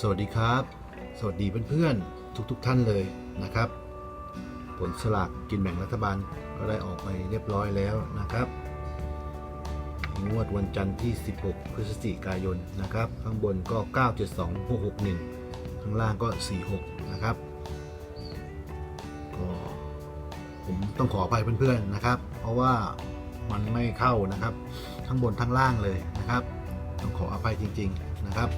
สวัสดีครับ สวัสดีเพื่อนๆทุกๆทท่านเลยนะครับ ผลสลากกินแบ่งรัฐบาลก็ได้ออกไปเรียบร้อยแล้วนะครับ งวดวันจันทร์ที่ 16 พฤศจิกายนนะครับ ข้างบนก็ 972661 ข้างล่างก็ 46 นะครับก็ผมต้องขออภัยเพื่อนๆนะครับ เพราะว่ามันไม่เข้านะครับ ทั้งบนทั้งล่างเลยนะครับ ต้องขออภัยจริง ๆนะครับ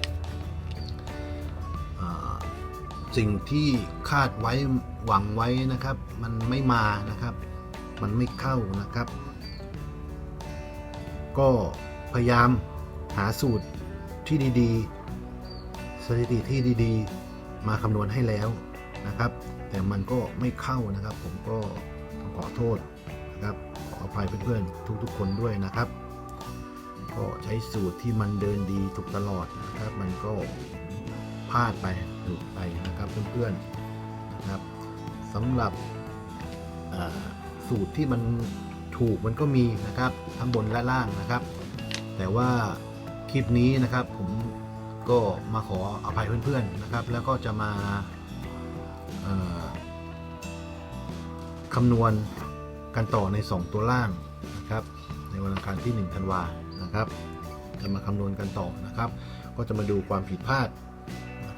สิ่งที่คาดไว้หวังไว้นะครับ มันไม่มานะครับ มันไม่เข้านะครับ ก็พยายามหาสูตรที่ดีๆ สถิติที่ดีๆ มาคำนวณให้แล้วนะครับ แต่มันก็ไม่เข้านะครับ ผมก็ต้องขอโทษนะครับขออภัยเพื่อนๆทุกๆ คนด้วยนะครับ ก็ใช้สูตรที่มันเดินดีถูกตลอดนะครับ มันก็พลาดไปุดไปนะครับเพื่อนๆนะครับสำหรับสูตรที่มันถูกมันก็มีนะครับทั้งบนและล่างนะครับ แต่ว่าคลิปนี้นะครับผมก็มาขออภัยเพื่อนๆนะครับ แล้วก็จะมาคำนวณกันต่อใน 2 ตัวล่างนะครับ ในวันอังคารที่1ธันวานะครับ จะมาคำนวณกันต่อนะครับ ก็จะมาดูความผิดพลาด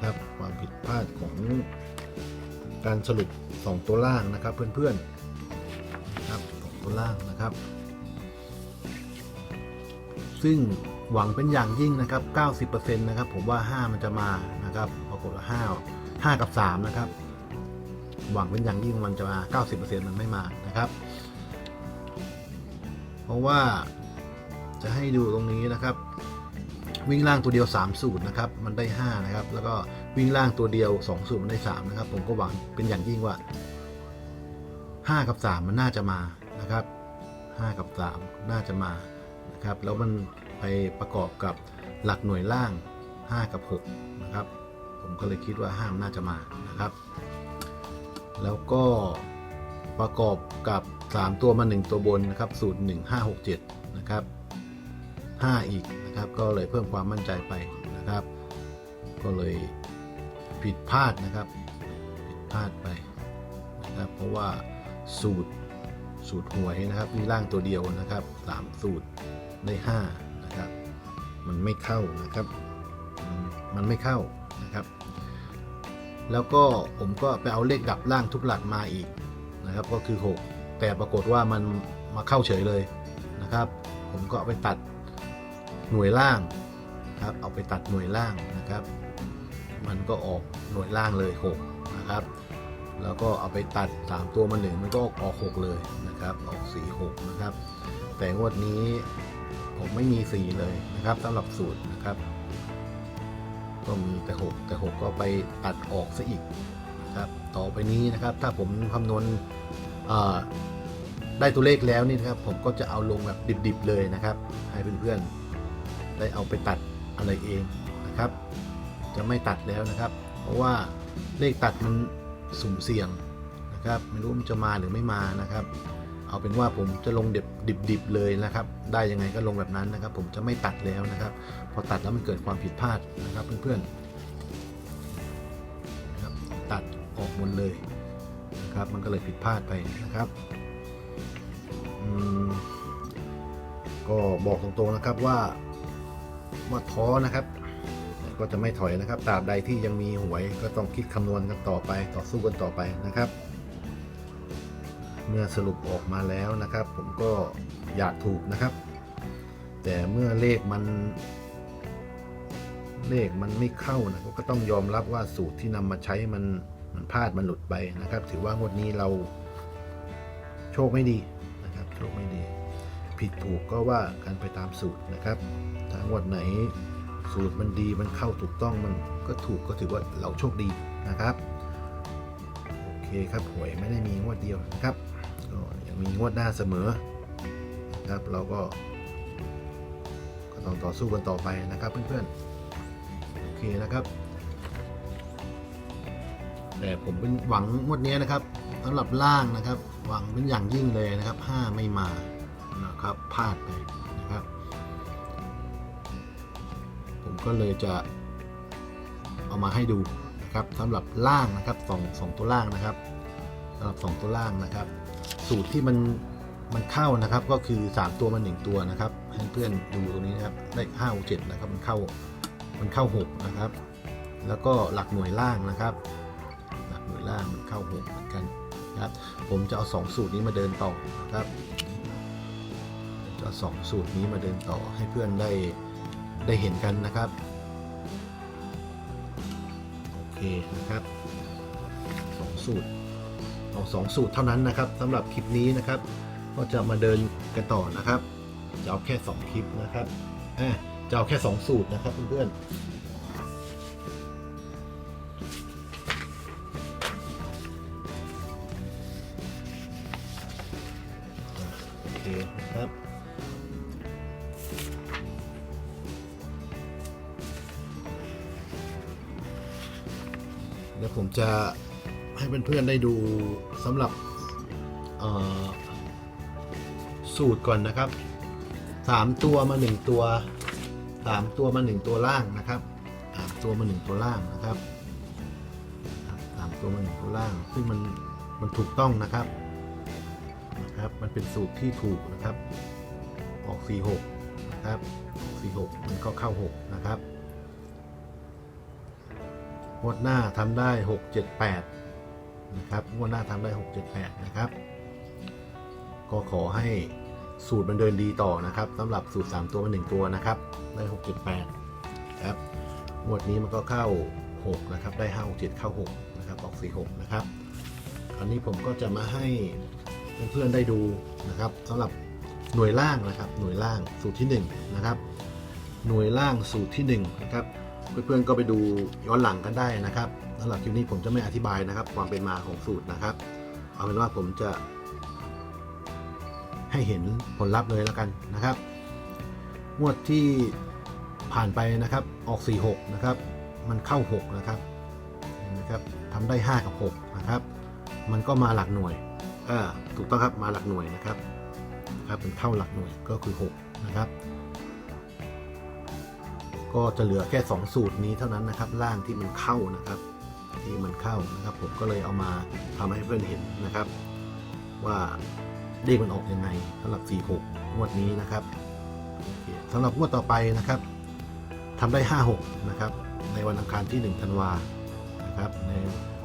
นะครับ ความผิดพลาดของการสรุป 2 ตัวล่างนะครับเพื่อนๆนะครับสองตัวล่างนะครับ ซึ่งหวังเป็นอย่างยิ่งนะครับ 90%นะครับ ผมว่า 5 มันจะมานะครับปรากฏว่า5 5 กับ 3 นะครับ หวังเป็นอย่างยิ่งมันจะมา 90%มันไม่มานะครับ เพราะว่าจะให้ดูตรงนี้นะครับ วิ่งล่างตัวเดียว 3 สูตรนะครับ มันได้ 5 นะครับ แล้วก็วิ่งล่างตัวเดียว 2 สูตรมันได้ 3 นะครับ ผมก็หวังเป็นอย่างยิ่งว่า 5 กับ 3 มันน่าจะมานะครับ 5 กับ 3 น่าจะมานะครับ แล้วมันไปประกอบกับหลักหน่วยล่าง 5 กับ 6 นะครับ ผมก็เลยคิดว่า5มันน่าจะมานะครับ แล้วก็ประกอบกับ 3 ตัวมา 1 ตัวบนนะครับ สูตร 1 5 6 7 นะครับ 5 อีกนะครับ ก็เลยเพิ่มความมั่นใจไปนะครับ ก็เลยผิดพลาดนะครับ ผิดพลาดไปนะครับ เพราะว่าสูตรสูตรหวยนะครับมีล่างตัวเดียวนะครับสามสูตรได้5นะครับ มันไม่เข้านะครับ มันไม่เข้านะครับ แล้วก็ผมก็ไปเอาเลขดับล่างทุกหลักมาอีกนะครับ ก็คือ 6 แต่ปรากฏว่ามันมาเข้าเฉยเลยนะครับ ผมก็ไปตัด หน่วยล่างครับเอาไปตัดหน่วยล่างนะครับ มันก็ออกหน่วยล่างเลย6นะครับแล้วก็เอาไปตัด 3 ตัวมาหนึ่งมันก็ออก 6 เลยนะครับ ออก4 6นะครับ แต่งวดนี้ผมไม่มี 4 เลยนะครับสำหรับสูตรนะครับ ก็มีแต่ 6 แต่ 6 ก็ไปตัดออกซะอีกนะครับ ต่อไปนี้นะครับ ถ้าผมคำนวณเอ่อได้ตัวเลขแล้วนี่นะครับ ผมก็จะเอาลงแบบดิบๆเลยนะครับ ให้เพื่อนๆ ได้เอาไปตัดอะไรเองนะครับ จะไม่ตัดแล้วนะครับ เพราะว่าเลขตัดมันสุ่มเสี่ยงนะครับ ไม่รู้มันจะมาหรือไม่มานะครับ เอาเป็นว่าผมจะลงเด็บดิบเลยนะครับ ได้ยังไงก็ลงแบบนั้นนะครับ ผมจะไม่ตัดแล้วนะครับ พอตัดแล้วมันเกิดความผิดพลาดนะครับเพื่อนๆนะครับตัดออกหมดเลยนะครับ มันก็เลยผิดพลาดไปนะครับก็บอกตรงๆนะครับว่า ว่าท้อนะครับ ก็จะไม่ถอยนะครับตราบใดที่ยังมีหวยก็ต้องคิดคำนวณกันต่อไปต่อสู้กันต่อไปนะครับ เมื่อสรุปออกมาแล้วนะครับ ผมก็อยากถูกนะครับ แต่เมื่อเลขมันเลขมันไม่เข้านะก็ต้องยอมรับว่าสูตรที่นำมาใช้มันมันพลาดมันหลุดไปนะครับ ถือว่างวดนี้เราโชคไม่ดีนะครับโชคไม่ดี ผิดถูกก็ว่ากันไปตามสูตรนะครับถ้างวดไหนสูตรมันดีมันเข้าถูกต้องมันก็ถูกก็ถือว่าเราโชคดีนะครับ โอเคครับหวยไม่ได้มีงวดเดียวนะครับก็ยังมีงวดหน้าเสมอนะครับเราก็ก็ต้องต่อสู้กันต่อไปนะครับเพื่อนๆโอเคนะครับแต่ผมเป็นหวังงวดนี้นะครับสำหรับล่างนะครับ หวังเป็นอย่างยิ่งเลยนะครับ 5 ไม่มา พลาดไปนะครับ ผมก็เลยจะเอามาให้ดูนะครับสำหรับล่างนะครับสองสองตัวล่างนะครับสำหรับสองตัวล่างนะครับ สูตรที่มันมันเข้านะครับก็คือ 3 ตัวมัน1ตัวนะครับให้เพื่อนดูตรงนี้นะครับได้ห้าเจ็ดนะครับมันเข้ามันเข้า6นะครับ แล้วก็หลักหน่วยล่างนะครับหลักหน่วยล่างมันเข้า6เหมือนกันนะครับผมจะเอา 2 สูตรนี้มาเดินต่อนะครับ สองสูตรนี้มาเดินต่อให้เพื่อนได้ได้เห็นกันนะครับ โอเคนะครับสองสูตรเอาสองสูตรเท่านั้นนะครับสำหรับคลิปนี้นะครับ ก็จะมาเดินกันต่อนะครับ จะเอาแค่ 2 คลิปนะครับอะจะเอาแค่ 2 สูตรนะครับเพื่อนๆ พื่อนๆได้ดูสำหรับสูตรก่อนนะครับสามตัวมาหนึ่งตัวสามตัวมาหนึ่งตัวล่างนะครับสามตัวมาหนึ่งตัวล่างนะครับสามตัวมาหนึ่งตัวล่าง ซึ่งมันมันถูกต้องนะครับนะครับ มันเป็นสูตรที่ถูกนะครับ ออก 46 นะครับ46 มันก็เข้า 6 นะครับงวดหน้าทำได้ 6 7 8 นะครับงวดหน้าทำได้ 6 7 8 นะครับ ก็ขอให้สูตรมันเดินดีต่อนะครับสำหรับสูตร 3 ตัวมา1ตัวนะครับ ได้ 6 7 8 ครับงวดนี้มันก็เข้า 6 นะครับ ได้ 5 6 7 เข้า 6 นะครับ ออก 46 นะครับ คราวนี้ผมก็จะมาให้เพื่อนๆได้ดูนะครับสำหรับหน่วยล่างนะครับ หน่วยล่างสูตรที่ 1 นะครับ หน่วยล่างสูตรที่1นะครับเพื่อนๆก็ไปดูย้อนหลังกันได้นะครับ สำหรับคลิปนี้ผมจะไม่อธิบายนะครับ ความเป็นมาของสูตรนะครับ เอาเป็นว่าผมจะ ให้เห็นผลลัพธ์เลยแล้วกันนะครับ งวดที่ผ่านไปนะครับ ออก 46 นะครับ มันเข้า 6 นะครับเห็นไหมครับทำได้ 5 กับ 6 นะครับ มันก็มาหลักหน่วยอ่าถูกต้องครับมาหลักหน่วยนะครับครับเป็นเข้าหลักหน่วยก็คือ 6 นะครับก็จะเหลือแค่ 2 สูตรนี้เท่านั้นนะครับ ล่างที่มันเข้านะครับ ที่มันเข้านะครับ ผมก็เลยเอามาทำให้เพื่อนเห็นนะครับ ว่าเลขมันออกยังไงสำหรับ 46 งวดนี้นะครับสำหรับงวดต่อไปนะครับทำได้ 56 นะครับ ในวันอังคารที่ 1 ธันวานะครับใน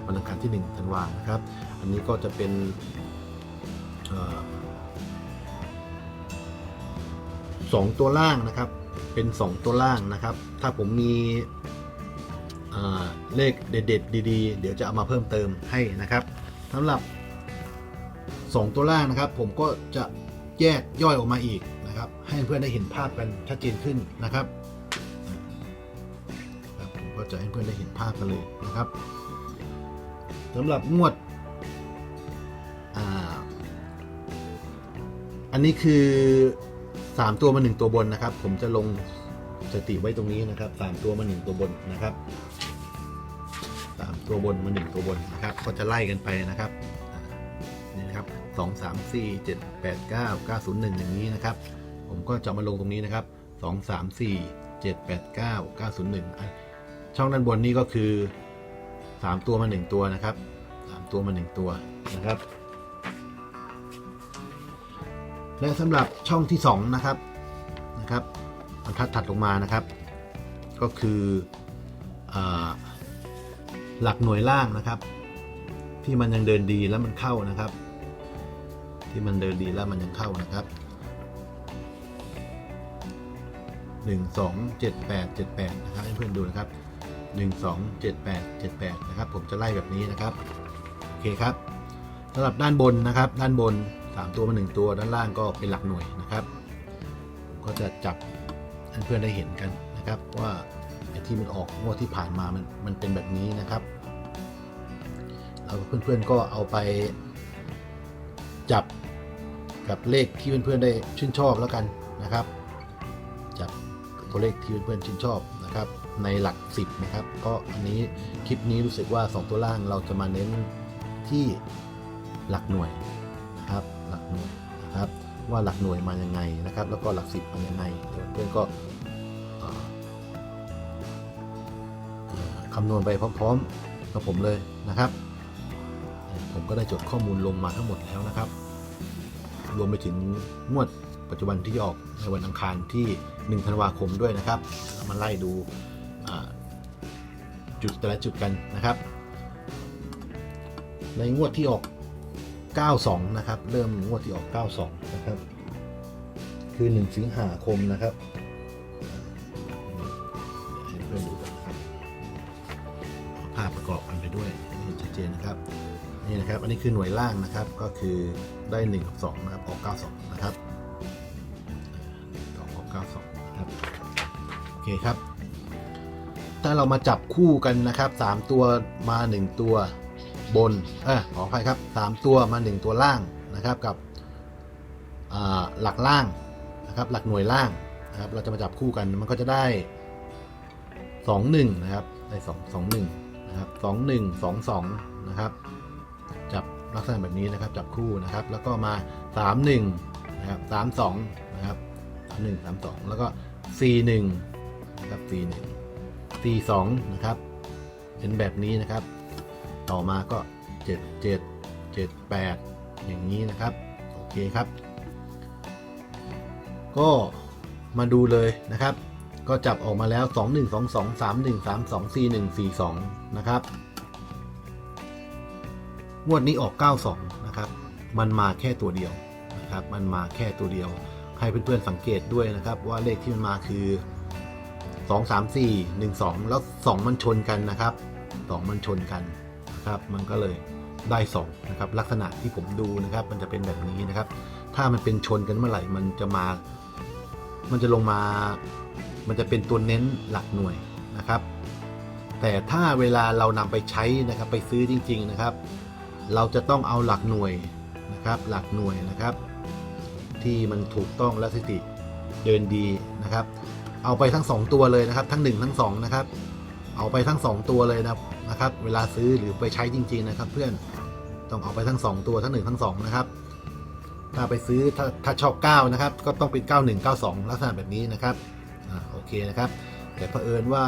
วันอังคารที่ 1 ธันวานะครับ อันนี้ก็จะเป็นสองตัวล่างนะครับ เป็น 2 ตัวล่างนะครับ ถ้าผมมี เลขเด็ดๆ ดีๆ เดี๋ยวจะเอามาเพิ่มเติมให้นะครับสำหรับ 2 ตัวล่างนะครับ ผมก็จะแยกย่อยออกมาอีกนะครับ ให้เพื่อนได้เห็นภาพกันชัดเจนขึ้นนะครับผมก็จะให้เพื่อนได้เห็นภาพกันเลยนะครับสำหรับงวดอันนี้คือ 3 ตัวมา 1 ตัวบนนะครับ ผมจะลงสติไว้ตรงนี้นะครับ 3 ตัวมา 1 ตัวบนนะครับ ตัวบนมา1ตัวบนนะครับ ก็จะไล่กันไปนะครับนี่นะครับ2 3 4 7 8 9 9 0 1อย่างนี้นะครับ ผมก็จะมาลงตรงนี้นะครับ2 3 4 7 8 9 9 0 1อะช่องด้านบนนี้ก็คือ3ตัวมา1ตัวนะครับ3ตัวมา1ตัวนะครับและสำหรับช่องที่ 2 นะครับนะครับบรรทัดถัดลงมานะครับ ก็คืออ หลักหน่วยล่างนะครับ ที่มันยังเดินดีแล้วมันเข้านะครับ ที่มันเดินดีแล้วมันยังเข้านะครับหนึ่งสองเจ็ดแปดเจ็ดแปดนะครับให้เพื่อนดูนะครับหนึ่งสองเจ็ดแปดเจ็ดแปดนะครับผมจะไล่แบบนี้นะครับโอเคครับสำหรับด้านบนนะครับ ด้านบน 3 ตัวมา1ตัว ด้านล่างก็เป็นหลักหน่วยนะครับ ก็จะจับให้เพื่อนได้เห็นกันนะครับว่า ที่มันออกงวดที่ผ่านมามันมันเป็นแบบนี้นะครับแล้วเพื่อนๆก็เอาไปจับกับเลขที่เพื่อนๆได้ชื่นชอบแล้วกันนะครับ จับตัวเลขที่เพื่อนๆชื่นชอบนะครับ ในหลัก 10 นะครับ ก็อันนี้คลิปนี้รู้สึกว่า 2 ตัวล่างเราจะมาเน้นที่หลักหน่วยนะครับ หลักหน่วยนะครับ ว่าหลักหน่วยมายังไงนะครับ แล้วก็หลักสิบมายังไงเพื่อนๆก็ คำนวณไปพร้อมๆกับผมเลยนะครับ ผมก็ได้จดข้อมูลลงมาทั้งหมดแล้วนะครับ รวมไปถึงงวดปัจจุบันที่จะออกในวันอังคารที่ 1 ธันวาคมด้วยนะครับมาไล่ดูจุดแต่ละจุดกันนะครับ ในงวดที่ออก 92 นะครับ เริ่มงวดที่ออก 92 นะครับ คือ 1 สิงหาคมนะครับ นี่คือหน่วยล่างนะครับ ก็คือได้1กับ2นะครับออก92นะครับ2ออก92นะครับโอเคครับ ถ้าเรามาจับคู่กันนะครับ 3 ตัวมา 1 ตัวบนเออขออภัยครับ 3 ตัวมา 1 ตัวล่างนะครับกับหลักล่างนะครับหลักหน่วยล่างนะครับ เราจะมาจับคู่กันมันก็จะได้ 2 1 นะครับ ได้ 2 2 1 นะครับ 2 1 2 2 นะครับ ลักษณะแบบนี้นะครับจับคู่นะครับ แล้วก็มา 3 1นะครับ3 2นะครับ3 1 3 2 แล้วก็ 4 1นะครับ4 1 4 2นะครับเป็นแบบนี้นะครับ ต่อมาก็ 7 7 7 8 อย่างนี้นะครับ โอเคครับ ก็มาดูเลยนะครับ ก็จับออกมาแล้ว 2 1 2 2 3 1 3 2 4 1 4 2 นะครับ งวดนี้ออก 92 นะครับ มันมาแค่ตัวเดียวนะครับ มันมาแค่ตัวเดียว ให้เพื่อนๆสังเกตด้วยนะครับ ว่าเลขที่มันมาคือ 2 3 4 1 2 แล้ว 2 มันชนกันนะครับ 2 มันชนกันนะครับ มันก็เลยได้2นะครับ ลักษณะที่ผมดูนะครับ มันจะเป็นแบบนี้นะครับ ถ้ามันเป็นชนกันเมื่อไหร่ มันจะมา มันจะลงมา มันจะเป็นตัวเน้นหลักหน่วยนะครับ แต่ถ้าเวลาเรานำไปใช้นะครับ ไปซื้อจริง ๆ นะครับ เราจะต้องเอาหลักหน่วยนะครับหลักหน่วยนะครับ ที่มันถูกต้องและสถิติเดินดีนะครับ เอาไปทั้ง 2 ตัวเลยนะครับ ทั้ง 1 ทั้ง2นะครับเอาไปทั้ง 2 ตัวเลยนะนะครับ เวลาซื้อหรือไปใช้จริง ๆ นะครับ เพื่อนต้องเอาไปทั้ง 2 ตัวทั้ง 1 ทั้ง 2 นะครับ ถ้าไปซื้อถ้าถ้าชอบ 9 นะครับ ก็ต้องเป็น 91 92 ลักษณะแบบนี้นะครับอ่าโอเคนะครับ แต่เผอิญว่า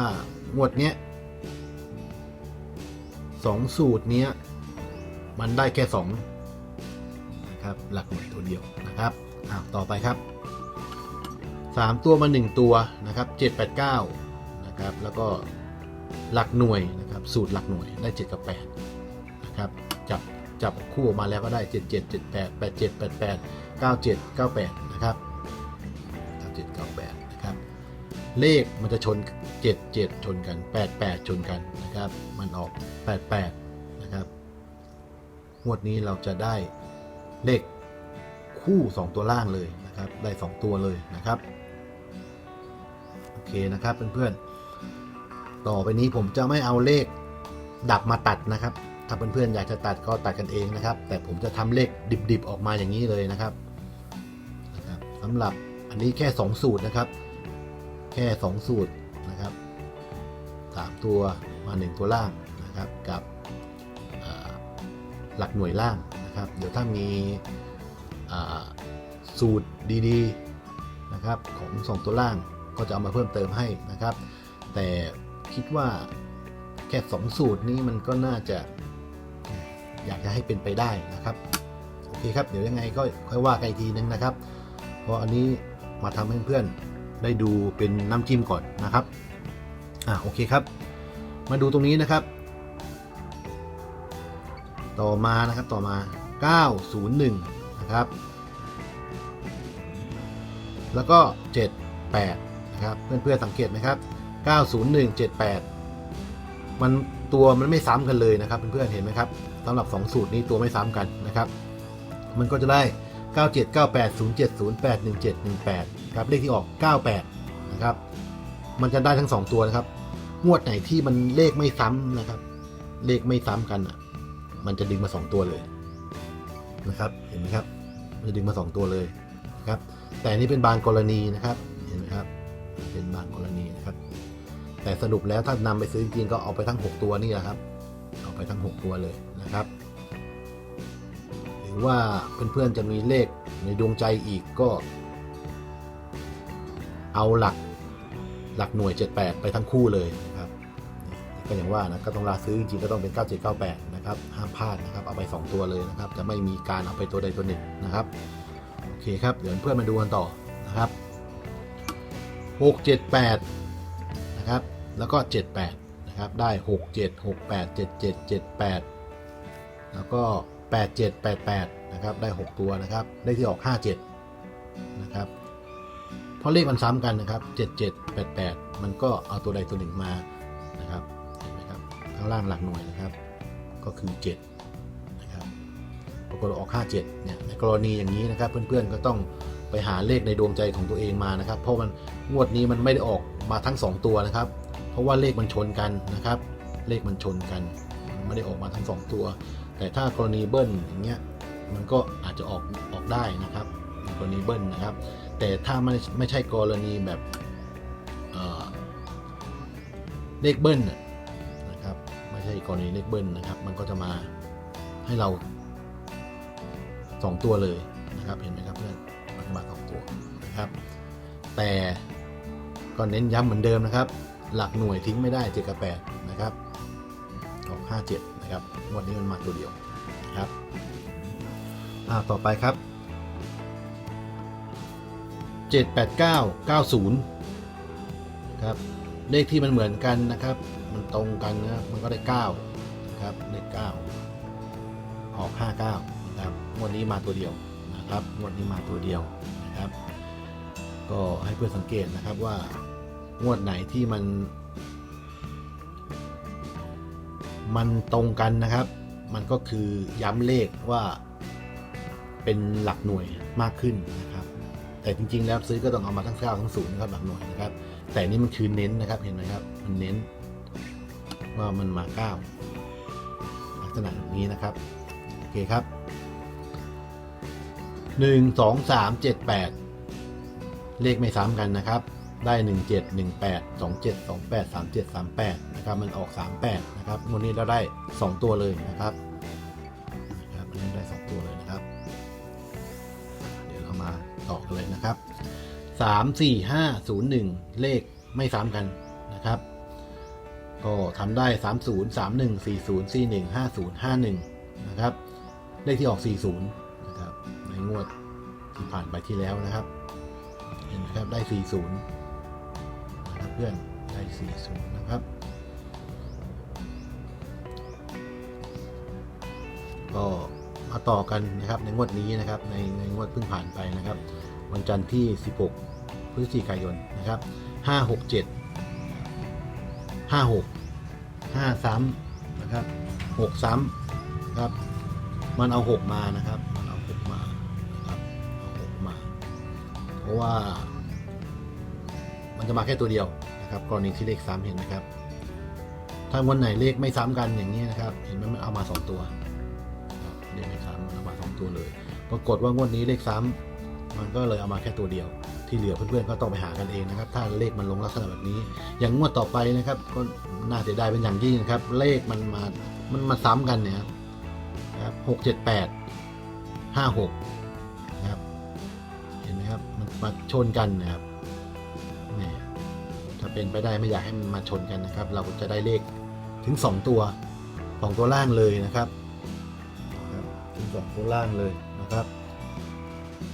งวดเนี้ยสองสูตรเนี้ย มันได้แค่2นะครับหลักหน่วยตัวเดียวนะครับอ้าวต่อไปครับ 3 ตัวมา 1 ตัวนะครับ7 8 9นะครับแล้วก็หลักหน่วยนะครับสูตรหลักหน่วยได้ 7 กับ8นะครับจับจับคู่ออกมาแล้วก็ได้ 7 7 7 8 8 7 8 8 9 7 9 8นะครับ9 7 9 8นะครับเลขมันจะชน 7 7 ชนกัน 8 8 ชนกันนะครับมันออก 8 8 งวดนี้เราจะได้เลขคู่ 2 ตัวล่างเลยนะครับ ได้ 2 ตัวเลยนะครับ โอเคนะครับเพื่อนๆ ต่อไปนี้ผมจะไม่เอาเลขดับมาตัดนะครับ ถ้าเพื่อนๆอยากจะตัดก็ตัดกันเองนะครับ แต่ผมจะทำเลขดิบๆออกมาอย่างนี้เลยนะครับนะครับสำหรับอันนี้แค่ 2 สูตรนะครับ แค่ 2 สูตรนะครับ 3 ตัวมา 1 ตัวล่างนะครับกับ หลักหน่วยล่างนะครับ เดี๋ยวถ้ามีสูตรดีๆนะครับของสองตัวล่างก็จะเอามาเพิ่มเติมให้นะครับ แต่คิดว่าแค่2สูตรนี้มันก็น่าจะอยากจะให้เป็นไปได้นะครับโอเคครับเดี๋ยวยังไงก็ค่อยว่ากันอีกทีนึงนะครับ เพราะอันนี้มาทำให้เพื่อนได้ดูเป็นน้ำจิ้มก่อนนะครับอ่าโอเคครับ มาดูตรงนี้นะครับ ต่อมานะครับต่อมา 901 นะครับ แล้วก็ 78 นะครับ เพื่อนๆสังเกตไหมครับ 90178 มันตัวมันไม่ซ้ำกันเลยนะครับเพื่อนๆเห็นไหมครับสำหรับ 2 สูตรนี้ตัวไม่ซ้ำกันนะครับ มันก็จะได้ 97 98 07 08 17 18 ครับเลขที่ออก 98 นะครับ มันจะได้ทั้ง 2 ตัวนะครับงวดไหนที่มันเลขไม่ซ้ำนะครับ เลขไม่ซ้ำกันอะ มันจะดึงมา 2 ตัวเลยนะครับเห็นไหมครับ มันจะดึงมา 2 ตัวเลยนะครับ แต่นี่เป็นบางกรณีนะครับเห็นไหมครับ เป็นบางกรณีนะครับ แต่สรุปแล้วถ้านำไปซื้อจริงก็เอาไปทั้ง 6 ตัวนี่แหละครับ เอาไปทั้ง 6 ตัวเลยนะครับ หรือว่าเพื่อนๆจะมีเลขในดวงใจอีกก็ เอาหลักหลักหน่วย 78 ไปทั้งคู่เลยนะครับก็อย่างว่านะก็ต้องลาซื้อจริงๆก็ต้องเป็น 9798 นะครับ ห้ามพลาดนะครับ เอาไป 2 ตัวเลยนะครับ จะไม่มีการเอาไปตัวใดตัวหนึ่งนะครับ โอเคครับ เดี๋ยวเพื่อนมาดูกันต่อนะครับ 678 นะครับ แล้วก็ 78 นะครับ ได้ 67 68 77 78 แล้วก็ 8788 นะครับ ได้ 6 ตัวนะครับ ได้ที่ออก 57 นะครับเพราะเลขมันซ้ำกันนะครับ 7788 มันก็เอาตัวใดตัวหนึ่งมานะครับเห็นไหมครับข้างล่างหลักหน่วยนะครับ ก็คือ7นะครับปรากฏออก 57เนี่ยในกรณีอย่างนี้นะครับเพื่อนๆก็ต้องไปหาเลขในดวงใจของตัวเองมานะครับ เพราะมันงวดนี้มันไม่ได้ออกมาทั้ง 2 ตัวนะครับ เพราะว่าเลขมันชนกันนะครับ เลขมันชนกันไม่ได้ออกมาทั้งสองตัว แต่ถ้ากรณีเบิ้ลอย่างเงี้ยมันก็อาจจะออกออกได้นะครับกรณีเบิ้ลนะครับ แต่ถ้าไม่ไม่ใช่กรณีแบบเเลขเบิ้ล ไม่ใช่กรณีเลขเบิ้ลนะครับ มันก็จะมาให้เราสองตัวเลยนะครับ เห็นไหมครับเพื่อนมันมาสองตัวนะครับ แต่ก็เน้นย้ำเหมือนเดิมนะครับ หลักหน่วยทิ้งไม่ได้เจ็ดกับแปดนะครับออกห้าเจ็ดนะครับวันนี้มันมาตัวเดียวนะครับอ่าต่อไปครับเจ็ดแปดเก้าเก้าศูนย์ครับเลขที่มันเหมือนกันนะครับ มันตรงกันนะมันก็ได้เก้านะครับเลขเก้าออกห้าเก้านะครับงวันนี้มาตัวเดียวนะครับงวันนี้มาตัวเดียวนะครับ ก็ให้เพื่อนสังเกตนะครับว่างวดไหนที่มัน มันตรงกันนะครับ มันก็คือย้ำเลขว่าเป็นหลักหน่วยมากขึ้นนะครับ แต่จริงๆแล้วซื้อก็ต้องเอามาทั้งเก้าทั้งศูนย์นะครับหลักหน่วยนะครับ แต่นี่มันคือเน้นนะครับเห็นไหมครับมันเน้น ว่ามันมาเก้าลักษณะแบบนี้นะครับ โอเคครับหนึ่งสองสามเจ็ดแปดเลขไม่ซ้ำกันนะครับ ได้17 18 27 28 37 38นะครับ มันออก38นะครับวดนี้เราได้2ตัวเลยนะครับนะครับอันนี้ได้2ตัวเลยนะครับ เดี๋ยวเรามาต่อกันเลยนะครับ3 4 5 0 1เลขไม่ซ้ำกันนะครับ ก็ทำได้ 30 31 40 41 50 51 นะครับ เลขที่ออก 40 นะครับ ในงวดที่ผ่านไปที่แล้วนะครับ เห็นไหมครับ ได้ 40นะครับเพื่อน ได้ 40 นะครับก็มาต่อกันนะครับในงวดนี้นะครับในในงวดเพิ่งผ่านไปนะครับ วันจันทร์ที่ 16 พฤศจิกายนนะครับ 567 56 5ซ้ำนะครับ6ซ้ำนะครับ มันเอา6มานะครับมันเอา6มาครับเอา6มา เพราะว่า มันจะมาแค่ตัวเดียวนะครับ กรณีที่เลขซ้ำเห็นไหมครับ ถ้าวันไหนเลขไม่ซ้ำกันอย่างนี้นะครับ เห็นไหมมันเอามาสองตัวเลขไม่ซ้ำมันเอามาสองตัวเลย ปรากฏว่างวดนี้เลขซ้ำมันก็เลยเอามาแค่ตัวเดียว ที่เหลือเพื่อนๆก็ต้องไปหากันเองนะครับ ถ้าเลขมันลงลักษณะแบบนี้ อย่างงวดต่อไปนะครับ ก็น่าเสียดายเป็นอย่างยิ่งนะครับ เลขมันมา มันมาซ้ำกันเนี่ยครับหกเจ็ดแปดห้าหกนะครับ เห็นไหมครับ มันมาชนกันนะครับแหมถ้าเป็นไปได้ไม่อยากให้มันมาชนกันนะครับ เราจะได้เลขถึง 2 ตัว2ตัวล่างเลยนะครับนะครับถึง2ตัวล่างเลยนะครับ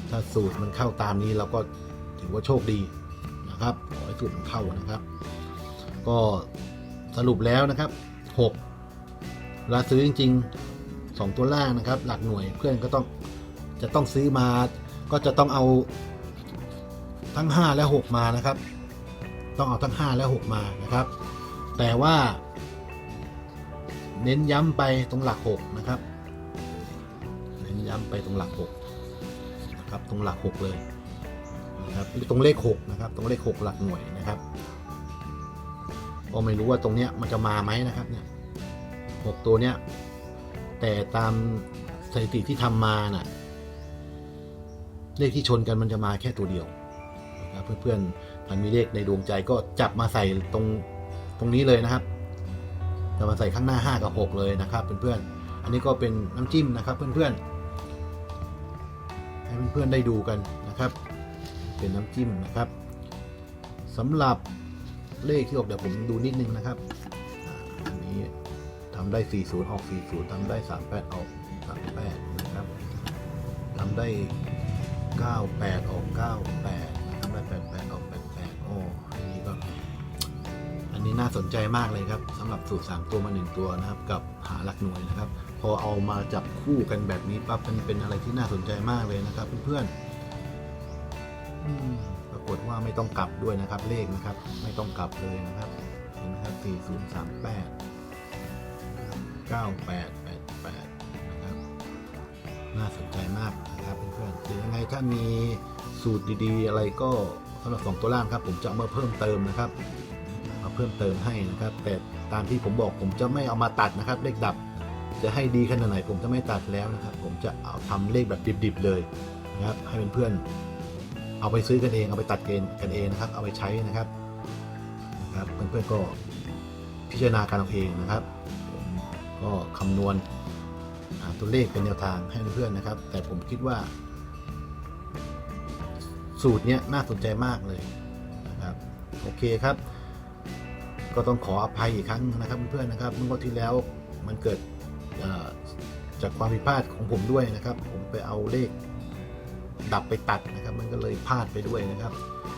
ถ้าสูตรมันเข้าตามนี้เราก็ ถือว่าโชคดีนะครับ ขอให้สูตรมันเข้านะครับ ก็สรุปแล้วนะครับ6เวลาซื้อจริง ๆ 2 ตัวล่างนะครับ หลักหน่วยเพื่อนก็ต้องจะต้องซื้อมา ก็จะต้องเอาทั้ง 5 และ 6 มานะครับ ต้องเอาทั้ง 5 และ 6 มานะครับ แต่ว่า เน้นย้ำไปตรงหลัก 6 นะครับ เน้นย้ำไปตรงหลัก 6 นะครับ ตรงหลัก 6 เลย นะครับตรงเลข6นะครับตรงเลข 6 หลักหน่วยนะครับก็ไม่รู้ว่าตรงเนี้ยมันจะมาไหมนะครับเนี่ยหกตัวเนี้ยแต่ตามสถิติที่ทำมาน่ะเลขที่ชนกันมันจะมาแค่ตัวเดียวนะครับเพื่อนๆมันมีเลขในดวงใจก็จับมาใส่ตรงตรงนี้เลยนะครับจะมาใส่ข้างหน้า 5 กับ 6 เลยนะครับเพื่อนๆอันนี้ก็เป็นน้ำจิ้มนะครับเพื่อนๆให้เพื่อนๆได้ดูกันนะครับ เป็นน้ำจิ้มนะครับสำหรับเลขที่ออกเดี๋ยวผมดูนิดนึงนะครับอ่านี้ทำได้ 40 ออก 40ทำได้ 38 ออก 38 นะครับทำได้ 98 ออก 98ทำได้ 88 ออก 88 โอ้อันนี้ก็ อันนี้น่าสนใจมากเลยครับสำหรับสูตร 3 ตัวมา 1 ตัวนะครับ กับหาหลักหน่วยนะครับ พอเอามาจับคู่กันแบบนี้ปั๊บมันเป็นอะไรที่น่าสนใจมากเลยนะครับเพื่อนๆ ปรากฏว่าไม่ต้องกลับด้วยนะครับ เลขนะครับ ไม่ต้องกลับเลยนะครับเห็นไหมครับ 4038 9888 นะครับ น่าสนใจมากนะครับเพื่อนๆเดี๋ยวยังไงถ้ามีสูตรดีๆ อะไรก็สำหรับสองตัวล่างครับ ผมจะเอามาเพิ่มเติมนะครับมาเพิ่มเติมให้นะครับ แต่ตามที่ผมบอกผมจะไม่เอามาตัดนะครับ เลขดับจะให้ดีขนาดไหนผมจะไม่ตัดแล้วนะครับ ผมจะเอาทำเลขแบบดิบๆเลยนะครับ ให้เพื่อนๆ เอาไปซื้อกันเอง เอาไปตัดเกณฑ์กันเองนะครับ เอาไปใช้นะครับนะครับเพื่อนๆก็พิจารณาการเอาเองนะครับ ก็คำนวณตัวเลขเป็นแนวทางให้เพื่อนๆนะครับ แต่ผมคิดว่า สูตรเนี้ยน่าสนใจมากเลยนะครับโอเคครับ ก็ต้องขออภัยอีกครั้งนะครับเพื่อนๆนะครับเมื่อวันที่แล้วมันเกิดจากความผิดพลาดของผมด้วยนะครับ ผมไปเอาเลข ดับไปตัดนะครับ มันก็เลยพลาดไปด้วยนะครับ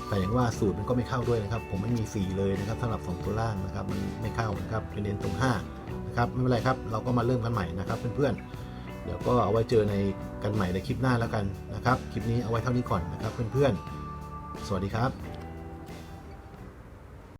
แต่อย่างว่าสูตรมันก็ไม่เข้าด้วยนะครับ ผมไม่มี 4 เลยนะครับสำหรับสองตัวล่างนะครับ มันไม่เข้านะครับเป็นเน้นตรง5นะครับไม่เป็นไรครับเราก็มาเริ่มกันใหม่นะครับเพื่อนๆเดี๋ยวก็เอาไว้เจอในกันใหม่ในคลิปหน้าแล้วกันนะครับ คลิปนี้เอาไว้เท่านี้ก่อนนะครับ เพื่อนๆ สวัสดีครับ